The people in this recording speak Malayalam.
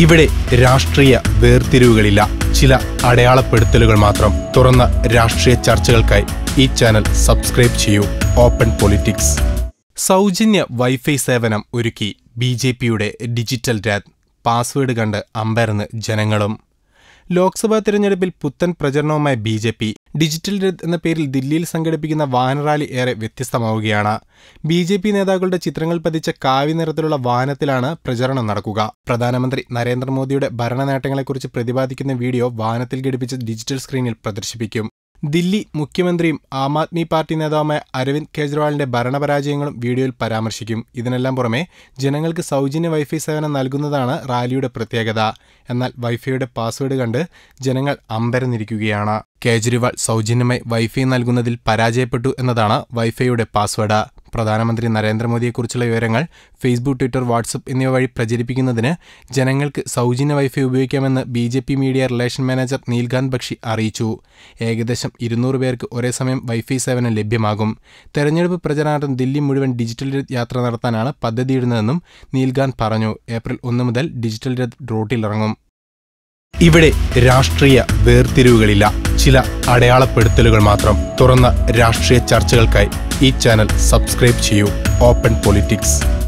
ഇവിടെ രാഷ്ട്രീയ വേർതിരിവുകളില്ല. ചില അടയാളപ്പെടുത്തലുകൾ മാത്രം. തുറന്ന രാഷ്ട്രീയ ചർച്ചകൾക്കായി ഈ ചാനൽ സബ്സ്ക്രൈബ് ചെയ്യൂ. Open politics. സൗജന്യ വൈഫൈ സേവനം ഒരുക്കി ബി ജെ പിയുടെ ഡിജിറ്റൽ രാത് പാസ്വേഡ് കണ്ട് അമ്പരന്ന് ജനങ്ങളും ലോക്സഭാ തെരഞ്ഞെടുപ്പിൽ പുത്തൻ പ്രചരണവുമായി B J P. Digital Rath എന്ന പേരിൽ ദില്ലിയിൽ സംഘടിപ്പിക്കുന്ന വാഹന റാലി ഏറെ വ്യത്യസ്തമാവുകയാണ്. ബി ജെ പി നേതാക്കളുടെ ചിത്രങ്ങൾ പതിച്ച കാവ്യ നിറത്തിലുള്ള വാഹനത്തിലാണ് പ്രചരണം നടക്കുക. പ്രധാനമന്ത്രി നരേന്ദ്രമോദിയുടെ ഭരണ നേട്ടങ്ങളെക്കുറിച്ച് പ്രതിപാദിക്കുന്ന വീഡിയോ വാഹനത്തിൽ ഘടിപ്പിച്ച ഡിജിറ്റൽ സ്ക്രീനിൽ പ്രദർശിപ്പിക്കും. ദില്ലി മുഖ്യമന്ത്രിയും ആം ആദ്മി പാർട്ടി നേതാവുമായ അരവിന്ദ് കെജ്രിവാളിന്റെ ഭരണപരാജയങ്ങളും വീഡിയോയിൽ പരാമർശിക്കും. ഇതിനെല്ലാം പുറമെ ജനങ്ങൾക്ക് സൗജന്യ വൈഫൈ സേവനം നൽകുന്നതാണ് റാലിയുടെ പ്രത്യേകത. എന്നാൽ വൈഫൈയുടെ പാസ്വേഡ് കണ്ട് ജനങ്ങൾ അമ്പരന്നിരിക്കുകയാണ്. കേജ്രിവാൾ സൗജന്യമായി വൈഫൈ നൽകുന്നതിൽ പരാജയപ്പെട്ടു എന്നതാണ് വൈഫൈയുടെ പാസ്വേഡ്. പ്രധാനമന്ത്രി നരേന്ദ്രമോദിയെക്കുറിച്ചുള്ള വിവരങ്ങൾ ഫേസ്ബുക്ക് ട്വിറ്റർ വാട്സപ്പ് എന്നിവ വഴി പ്രചരിപ്പിക്കുന്നതിന് ജനങ്ങൾക്ക് സൗജന്യ വൈഫൈ ഉപയോഗിക്കാമെന്ന് B J P media relation manager Neelkanth Bakshi അറിയിച്ചു. ഏകദേശം ഇരുന്നൂറ് പേർക്ക് ഒരേ സമയം വൈഫൈ സേവനം ലഭ്യമാകും. തെരഞ്ഞെടുപ്പ് പ്രചരണാർത്ഥം ദില്ലി മുഴുവൻ ഡിജിറ്റൽ യാത്ര നടത്താനാണ് പദ്ധതിയിടുന്നതെന്നും നീൽകാന്ത് പറഞ്ഞു. ഏപ്രിൽ ഒന്ന് മുതൽ ഡിജിറ്റൽ രഥ് റോട്ടിലിറങ്ങും ഇവിടെ രാഷ്ട്രീയ വേർതിരിവുകളില്ല. ചില അടയാളപ്പെടുത്തലുകൾ മാത്രം. തുറന്ന രാഷ്ട്രീയ ചർച്ചകൾക്കായി ഈ ചാനൽ സബ്സ്ക്രൈബ് ചെയ്യൂ. Open politics.